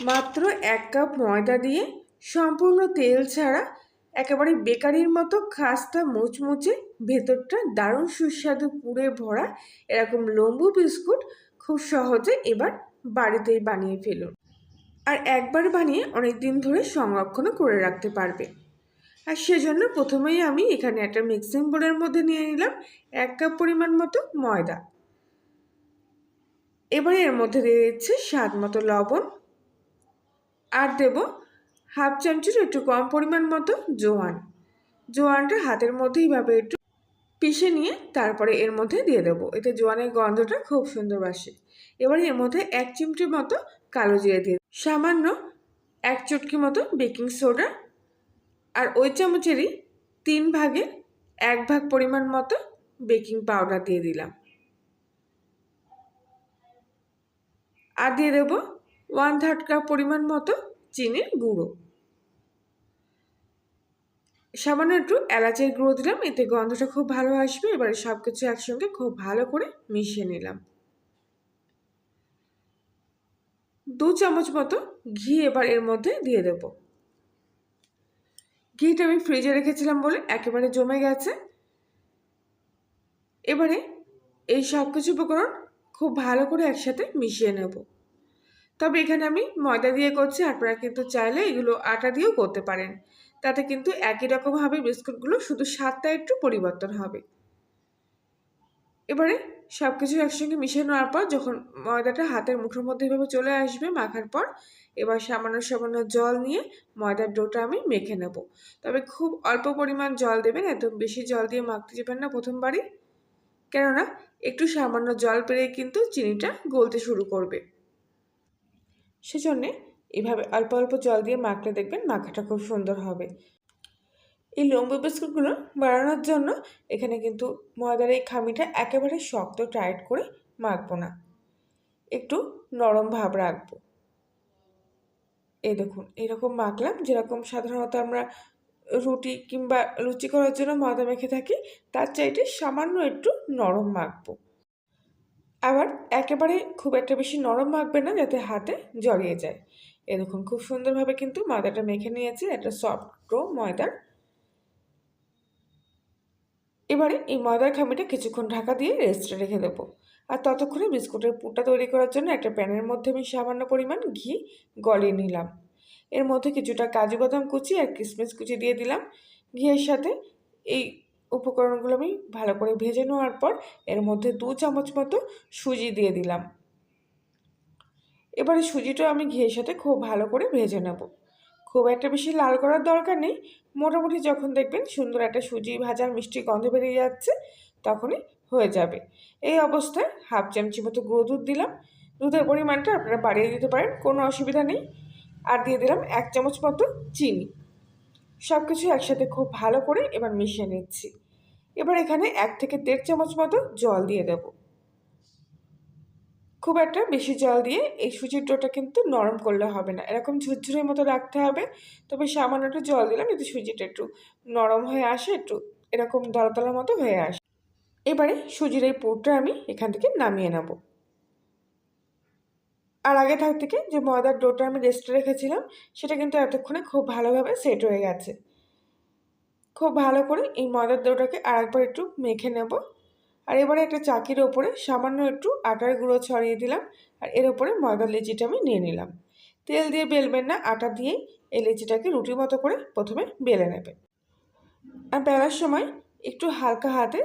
মাত্র এক কাপ ময়দা দিয়ে সম্পূর্ণ তেল ছাড়া একেবারে বেকারির মতো খাস্তা মুচমুচে ভেতরটা দারুণ সুস্বাদু পুড়ে ভরা এরকম লম্বু বিস্কুট খুব সহজে এবার বাড়িতেই বানিয়ে ফেলুন আর একবার বানিয়ে অনেক দিন ধরে সংরক্ষণও করে রাখতে পারবে। আর সেজন্য প্রথমেই আমি এখানে একটা মিক্সিং বোর্ডের মধ্যে নিয়ে নিলাম এক কাপ পরিমাণ মতো ময়দা। এবারে এর মধ্যে দিয়ে দিচ্ছে স্বাদ মতো লবণ আর দেব হাফ চামচির একটু কম পরিমাণ মতো জোয়ান। জোয়ানটা হাতের মধ্যে এইভাবে একটু পিষে নিয়ে তারপরে এর মধ্যে দিয়ে দেবো। এতে জোয়ানের গন্ধটা খুব সুন্দর আসে। এবার এর মধ্যে এক চিমটি মতো কালো জিরে দিয়ে সামান্য এক চটকি মতো বেকিং সোডা আর ওই চামচেরই তিন ভাগে এক ভাগ পরিমাণ মতো বেকিং পাউডার দিয়ে দিলাম। আর দিয়ে দেবো ওয়ান থার্ড কাপ পরিমাণ মতো চিনির গুঁড়ো। সামান্য একটু এলাচের গুঁড়ো দিলাম, এতে গন্ধটা খুব ভালো আসবে। এবারে সব কিছু একসঙ্গে খুব ভালো করে মিশিয়ে নিলাম। দু চামচ মতো ঘি এবার এর মধ্যে দিয়ে দেব। ঘিটা আমি ফ্রিজে রেখেছিলাম বলে একেবারে জমে গেছে। এবারে এই সব কিছু উপকরণ খুব ভালো করে একসাথে মিশিয়ে নেব। তবে এখানে আমি ময়দা দিয়ে করছি, আপনারা কিন্তু চাইলে এগুলো আটা দিয়েও করতে পারেন। তাতে কিন্তু একই রকমভাবে বিস্কুটগুলো শুধু স্বাদটা একটু পরিবর্তন হবে। এবারে সব কিছু একসঙ্গে মিশে নেওয়ার পর যখন ময়দাটা হাতের মুঠোর মধ্যে এভাবে চলে আসবে মাখার পর, এবার সামান্য সামান্য জল নিয়ে ময়দার ডোটা আমি মেখে নেব। তবে খুব অল্প পরিমাণ জল দেবেন এত বেশি জল দিয়ে মাখতে যাবেন না প্রথমবারই। কেননা, একটু সামান্য জল পেরে কিন্তু চিনিটা গলতে শুরু করবে। সেজন্যে এভাবে অল্প অল্প জল দিয়ে মাখলে দেখবেন মাখাটা খুব সুন্দর হবে। এই লম্বু বিস্কুটগুলো বানানোর জন্য এখানে কিন্তু ময়দার এই খামিটা একেবারে শক্ত টাইট করে মাখবো না। একটু নরম ভাব রাখব। এই দেখুন, এরকম মাখলাম। যেরকম সাধারণত আমরা রুটি কিংবা লুচি করার জন্য ময়দা মেখে থাকি, তার চাইতে সামান্য একটু নরম মাখবো। আবার একেবারে খুব একটা বেশি নরম মাখবে না, যাতে হাতে জড়িয়ে যায়। এরকম খুব সুন্দরভাবে কিন্তু ময়দাটা মেখে নিয়েছে, একটা সফট ময়দার। এবারে এই ময়দার খামিটা কিছুক্ষণ ঢাকা দিয়ে রেস্টে রেখে দেবো। আর ততক্ষণে বিস্কুটের পুরটা তৈরি করার জন্য একটা প্যানের মধ্যে আমি সামান্য পরিমাণ ঘি গলিয়ে নিলাম। এর মধ্যে কিছুটা কাজু বাদাম কুচি আর কিশমিশ কুচি দিয়ে দিলাম। ঘিয়ের সাথে এই উপকরণগুলো আমি ভালো করে ভেজে নেওয়ার পর এর মধ্যে দু চামচ মতো সুজি দিয়ে দিলাম। এবারে সুজিটা আমি ঘিয়ের সাথে খুব ভালো করে ভেজে নেব। খুব একটা বেশি লাল করার দরকার নেই। মোটামুটি যখন দেখবেন সুন্দর একটা সুজি ভাজার মিষ্টি গন্ধ বেরিয়ে যাচ্ছে, তখনই হয়ে যাবে। এই অবস্থায় হাফ চামচি মতো গুঁড়ো দুধ দিলাম। দুধের পরিমাণটা আপনারা বাড়িয়ে দিতে পারেন, কোনো অসুবিধা নেই। আর দিয়ে দিলাম এক চামচ মতো চিনি। সব কিছু একসাথে খুব ভালো করে এবার মিশিয়ে নিচ্ছি। এবার এখানে এক থেকে দেড় চামচ মতো জল দিয়ে দেব। খুব একটা বেশি জল দিয়ে এই সুজির ডোটা কিন্তু নরম করলে হবে না। এরকম ঝুরঝুরের মতো রাখতে হবে, তবে সামান্য একটু জল দিলাম যাতে সুজিটা একটু নরম হয়ে আসে, একটু এরকম দলাতলার মতো হয়ে আসে। এবারে সুজির এই পুরটা আমি এখান থেকে নামিয়ে নেব। আর আগে থাক থেকে যে ময়দার ডোটা আমি রেস্টে রেখেছিলাম, সেটা কিন্তু এতক্ষণে খুব ভালোভাবে সেট হয়ে গেছে। খুব ভালো করে এই ময়দার ডোটাকে আরেকবার একটু মেখে নেব। আর এবারে একটা চাকির ওপরে সামান্য একটু আটার গুঁড়ো ছড়িয়ে দিলাম আর এর ওপরে ময়দার লেচিটা আমি নিয়ে নিলাম। তেল দিয়ে বেলবেন না, আটা দিয়েই এই লেচিটাকে রুটির মতো করে প্রথমে বেলে নেবেন। আর বেলার সময় একটু হালকা হাতে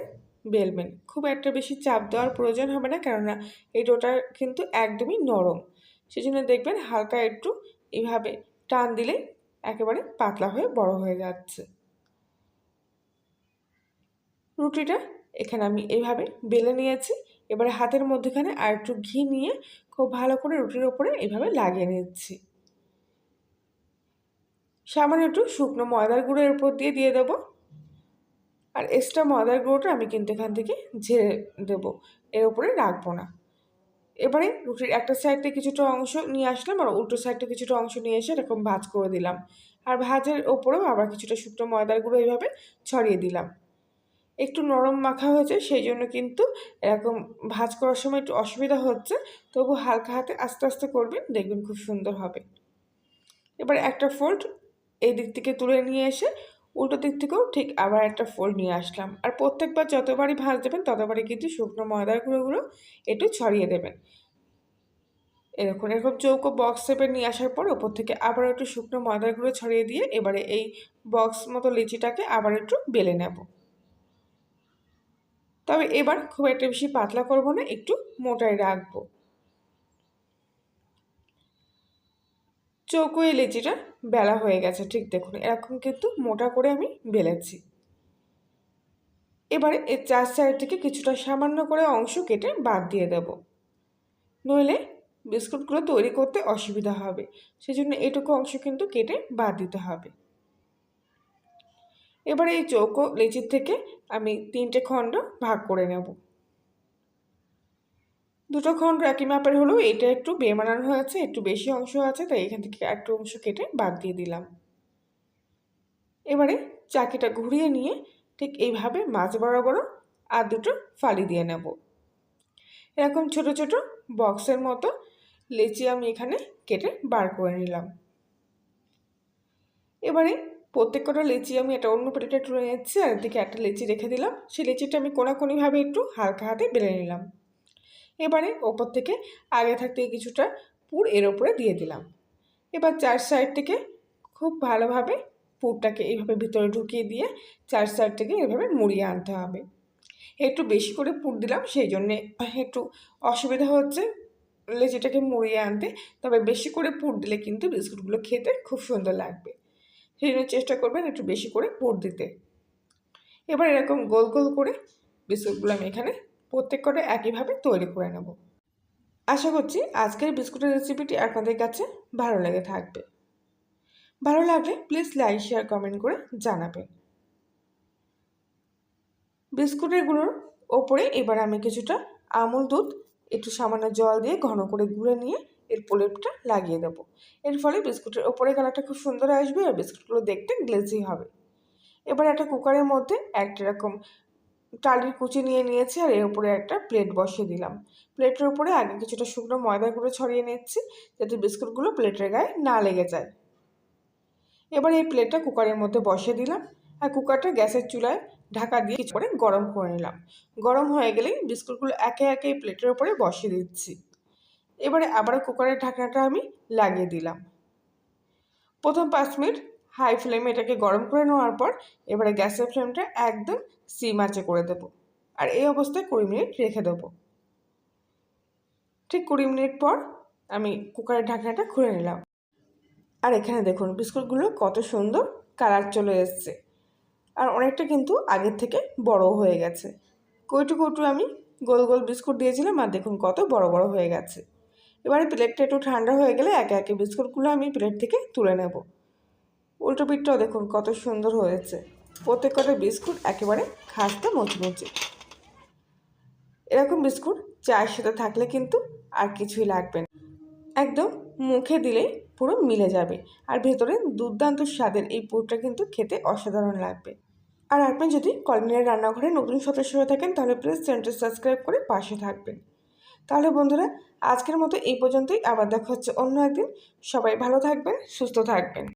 বেলবেন। খুব একটা বেশি চাপ দেওয়ার প্রয়োজন হবে না, কেননা এই ডোটা কিন্তু একদমই নরম। সেজন্য দেখবেন হালকা একটু এইভাবে টান দিলে একেবারে পাতলা হয়ে বড় হয়ে যাচ্ছে। রুটিটা এখানে আমি এইভাবে বেলে নিয়েছি। এবারে হাতের মধ্যেখানে আর একটু ঘি নিয়ে খুব ভালো করে রুটির ওপরে এইভাবে লাগিয়ে নিচ্ছি। সামান্য একটু শুকনো ময়দার গুঁড়োর উপর দিয়ে দিয়ে দেবো। আর এক্সট্রা ময়দার গুঁড়োটা আমি কিন্তু এখান থেকে ঝেড়ে দেবো, এর উপরে রাখব না। এবারে রুটির একটা সাইডে কিছুটা অংশ নিয়ে আসলাম আর উল্টো সাইডে কিছুটা অংশ নিয়ে এসে এরকম ভাজ করে দিলাম। আর ভাজের ওপরেও আবার কিছুটা শুকনো ময়দার গুঁড়ো এইভাবে ছড়িয়ে দিলাম। একটু নরম মাখা হয়েছে, সেই জন্য কিন্তু এরকম ভাজ করার সময় একটু অসুবিধা হচ্ছে। তবু হালকা হাতে আস্তে আস্তে করবেন, দেখবেন খুব সুন্দর হবে। এবার একটা ফোল্ড এই দিক থেকে তুলে নিয়ে এসে উল্টো দিক থেকেও ঠিক আবার একটা ফোল্ড নিয়ে আসলাম। আর প্রত্যেকবার যতবারই ভাঁজ দেবেন, ততবারই কিন্তু শুকনো ময়দার গুঁড়োগুলো একটু ছড়িয়ে দেবেন। এরকম এরকম চৌকো বক্স শেপে নিয়ে আসার পর ওপর থেকে আবার একটু শুকনো ময়দার গুঁড়ো ছড়িয়ে দিয়ে এবারে এই বক্স মতো লিচিটাকে আবার একটু বেলে নেব। তবে এবার খুব একটা বেশি পাতলা করব না, একটু মোটাই রাখব। চৌকো এই লিচিটা বেলা হয়ে গেছে, ঠিক দেখুন, এরকম কিন্তু মোটা করে আমি বেলেছি। এবারে এর চার সাইড থেকে কিছুটা সামান্য করে অংশ কেটে বাদ দিয়ে দেব। নইলে বিস্কুটগুলো তৈরি করতে অসুবিধা হবে, সেজন্য এটুকু অংশ কিন্তু কেটে বাদ দিতে হবে। এবারে এই চৌকো লিচির থেকে আমি তিনটে খণ্ড ভাগ করে নেব। দুটো খণ্ড একই মাপের হলেও এটা একটু বেমানান হয়েছে একটু বেশি অংশ আছে, তাই এখান থেকে একটু অংশ কেটে বাদ দিয়ে দিলাম। এবারে চাকিটা ঘুরিয়ে নিয়ে ঠিক এইভাবে মাছ বড় আর দুটো ফালি দিয়ে নেব। এরকম ছোট ছোট বক্সের মতো লেচি আমি এখানে কেটে বার করে নিলাম। এবারে প্রত্যেক কটা লেচি আমি একটা অন্য প্লেটে তুলে নিচ্ছি আর এদিকে একটা লেচি রেখে দিলাম। সেই লেচিটা আমি কোনাকুনিভাবে একটু হালকা হাতে বেলে নিলাম। এবারে ওপর থেকে আগে থাকতে কিছুটা পুর এর ওপরে দিয়ে দিলাম। এবার চার সাইড থেকে খুব ভালোভাবে পুরটাকে এইভাবে ভিতরে ঢুকিয়ে দিয়ে চার সাইড থেকে এভাবে মুড়িয়ে আনতে হবে। একটু বেশি করে পুর দিলাম, সেই জন্যে একটু অসুবিধা হচ্ছে লেচিটাকে মুড়িয়ে আনতে। তবে বেশি করে পুর দিলে কিন্তু বিস্কুটগুলো খেতে খুব সুন্দর লাগবে। সেই জন্য চেষ্টা করবেন একটু বেশি করে পুর দিতে। এবার এরকম গোল গোল করে বিস্কুটগুলো আমি এখানে প্রত্যেক কটা একইভাবে তৈরি করে নেব। আশা করছি আজকের বিস্কুটের রেসিপিটি আপনাদের কাছে ভালো লেগে থাকবে। ভালো লাগলে প্লিজ লাইক শেয়ার কমেন্ট করে জানাবেন। বিস্কুটেরগুলোর ওপরে এবার আমি কিছুটা আমুল দুধ, একটু সামান্য জল দিয়ে ঘন করে গুঁড়ে নিয়ে এর প্রলেপটা লাগিয়ে দেবো। এর ফলে বিস্কুটের ওপরে কালারটা খুব সুন্দর আসবে আর বিস্কুটগুলো দেখতে গ্লেজি হবে। এবার একটা কুকারের মধ্যে একটা রকম টালির কুচি নিয়ে নিয়েছি আর এর উপরে একটা প্লেট বসিয়ে দিলাম। প্লেটের উপরে আগে কিছুটা শুকনো ময়দা গুঁড়ো ছড়িয়ে নিচ্ছি যাতে বিস্কুটগুলো প্লেটের গায়ে না লেগে যায়। এবার এই প্লেটটা কুকারের মধ্যে বসিয়ে দিলাম আর কুকারটা গ্যাসের চুলায় ঢাকা দিয়ে কিছু করে গরম করে নিলাম। গরম হয়ে গেলেই বিস্কুটগুলো একে একে প্লেটের ওপরে বসিয়ে দিচ্ছি। এবারে আবার কুকারের ঢাকনাটা আমি লাগিয়ে দিলাম। প্রথম পাঁচ মিনিট হাই ফ্লেমে এটাকে গরম করে নেওয়ার পর এবারে গ্যাসের ফ্লেমটা একদম সিম আঁচে করে দেব আর এই অবস্থায় কুড়ি মিনিট রেখে দেবো। ঠিক কুড়ি মিনিট পর আমি কুকারের ঢাকনাটা খুলে নিলাম। আর এখানে দেখুন বিস্কুটগুলো কত সুন্দর কালার চলে এসছে। আর অনেকটা কিন্তু আগের থেকে বড় হয়ে গেছে। কইটু কৌটু আমি গোল গোল বিস্কুট দিয়েছিলাম আর দেখুন কত বড় বড় হয়ে গেছে। এবারে প্লেটটা একটু ঠান্ডা হয়ে গেলে একে একে বিস্কুটগুলো আমি প্লেট থেকে তুলে নেব। উল্টো পিঠটাও দেখুন কত সুন্দর হয়েছে। প্রত্যেক কটা বিস্কুট একেবারে খাসতে মুচমুচে। এরকম বিস্কুট চায়ের সাথে থাকলে কিন্তু আর কিছুই লাগবে না। একদম মুখে দিলেই পুরো মিলে যাবে। আর ভেতরে দুর্দান্ত স্বাদের এই পুরটা কিন্তু খেতে অসাধারণ লাগবে। আর আপনি যদি কলমিনের রান্নাঘরে নতুন সদস্য হয়ে থাকেন তাহলে প্লিজ চ্যানেলটি সাবস্ক্রাইব করে পাশে থাকবেন। তাহলে বন্ধুরা, আজকের মতো এই পর্যন্তই। আবার দেখা হচ্ছে অন্য একদিন। সবাই ভালো থাকবেন, সুস্থ থাকবেন।